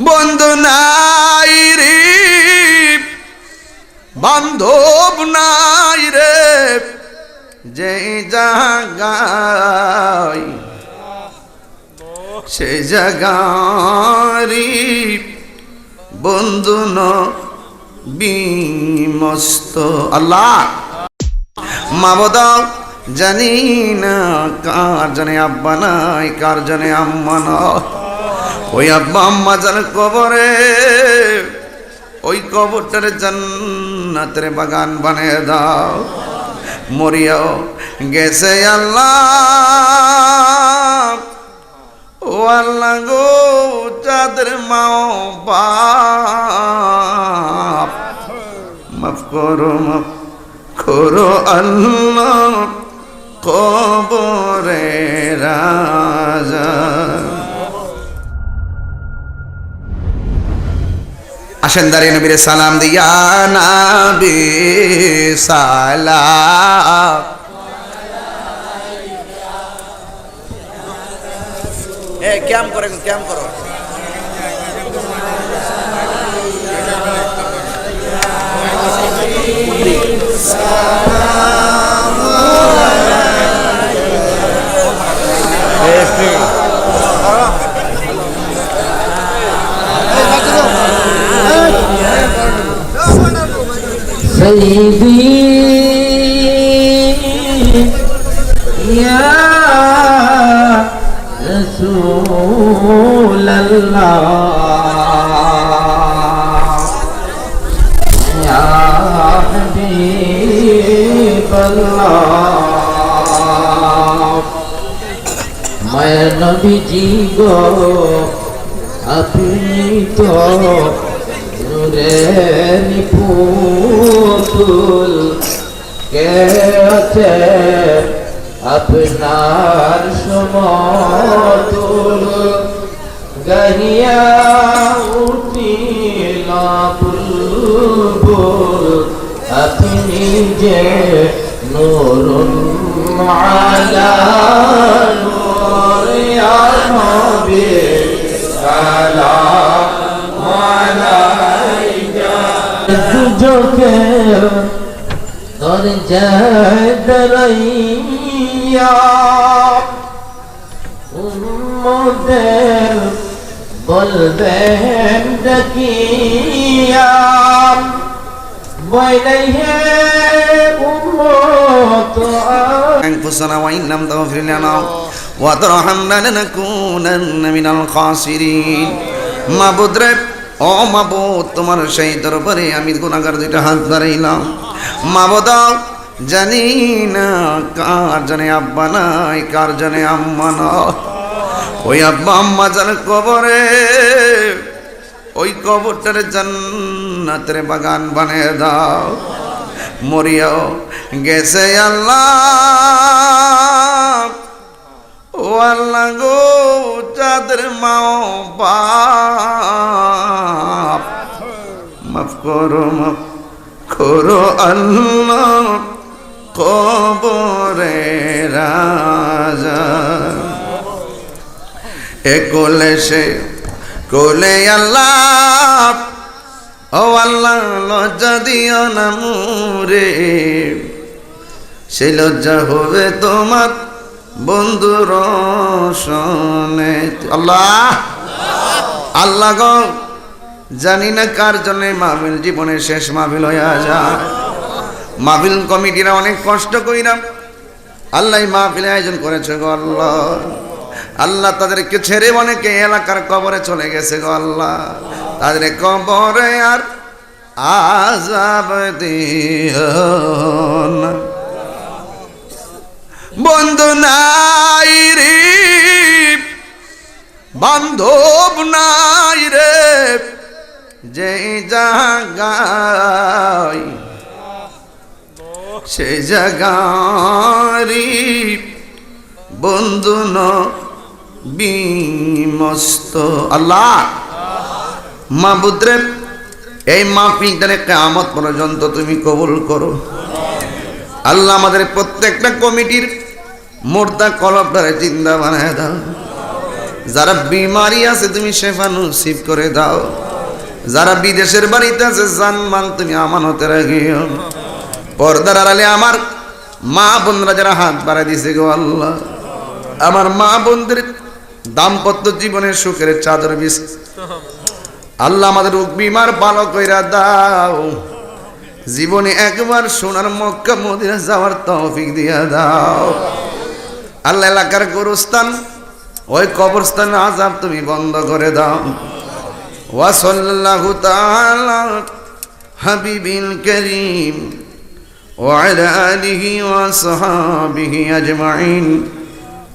বন্ধু নাই রে, বান্ধব নাই রে, যে জাগায় সে জাগারি বন্ধু বিমস্ত আল্লাহ মাবদ জানি না কার, জানে আব্বা নাই, কার জানে আম্মা না ওই আব্বা আম্মা জানে কবরে, ওই কবরটারে জান্নাতের বাগান বানিয়ে দাও। মরিয়াও গেছে আল্লাহ। ও আল্লাহ গো, যাদের মাও বাপ। মাফ করো মাফ করো আল্লাহ কবরে রাজা আসেন দাঁড়িয়ে নবীরে সালাম দিয়া নাবি সালাম। এ ক্যাম করে ক্যাম করো। قلبي يا رسول الله يا حبيب الله মায়া নবীজি গো আপনি তো तो নূরে নিপুতুল, কে আছে আপনার সমতুল? গহিয়া উঠিল বুলবুল, আপনি যে নূরুন আলা নূর ইয়া নবী সালাম। দুজকে দরজায় দরাইয়া উম্মদের বলবেন ডাকিয়া বইলাই হে উম্মত أنفسنا وإن لم تغفر لنا وترحمنا لنكونن من الخاسرين মাবুদ রে ও মাবুদ, তোমার সেই দরবারে আমি গুনাহগার দুইটা হাত ধরাইলাম মাবুদ জানি না কার জানে আব্বা নাই, কার জানে আম্মা না ওই আব্বা আম্মা জানে কবরে, ওই কবরটারে জান্নাতের বাগান বানিয়ে দাও। মরিয়াও গেছে আল্লাহ। আল্লাহ গো যাদের মাও বাপ। মাফ করো মাফ করো আল্লাহ কবরে রাজা। এ কোলে সে, কোলে আল্লাহ। ও আল্লাহ, লজ্জা দিও না মুরে। সেই লজ্জা হবে তোমার বন্ধুর শোনে আল্লাহ! আল্লাহ জানি না কার জন্য মাহবিল জীবনের শেষ মাহবিল হইয়া যায়। মাহবিল কমিটিরা অনেক কষ্ট কইরাম আল্লাহ মাহফিল আয়োজন করেছে গো আল্লাহ। আল্লাহ তাদেরকে ছেড়ে অনেকে এলাকার কবরে চলে গেছে গো আল্লাহ। তাদের কবরে আর আজাব বন্ধু নাই রে, বান্ধব নাই রে, যে জাগায় সে জাগারি বন্ধু বিমস্ত আল্লাহ মাবুদ্রে এই মাহফিলটারে কেয়ামত পর্যন্ত তুমি কবুল করো। আল্লাহ আমাদের প্রত্যেকটা কমিটির মোর্দা কলবটারে চিন্তা বানায় দাও। যারা বিমারি আছে, তুমি শেফা নসিব করে দাও। যারা বিদেশের বাড়িতে আছে, জানমান তুমি আমানতে রাখিও পর্দার আড়ালে আমার মা বোনরা যারা হাত বাড়াই দিছে গো আল্লাহ। আমার মা বোনদের দাম্পত্য জীবনের সুখের চাদর বিছ আল্লাহ আমাদের বিমার ভালো কইরা দাও। জীবনে একবার সোনার মক্কা মদিনা যাওয়ার তৌফিক দিয়া দাও। আল্লাহ এলাকার গোরস্থান ওই কবরস্থান আজাব তুমি বন্ধ করে দাও ওয়াসাল্লাহু তাআলা হাবিবিল করিম وعلى آله وصحابه أجمعين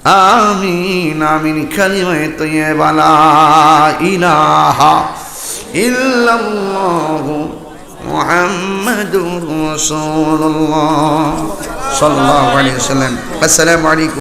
آمين آمين كلمة طيبة لا إله إلا الله محمد رسول الله صلى الله عليه وسلم السلام عليكم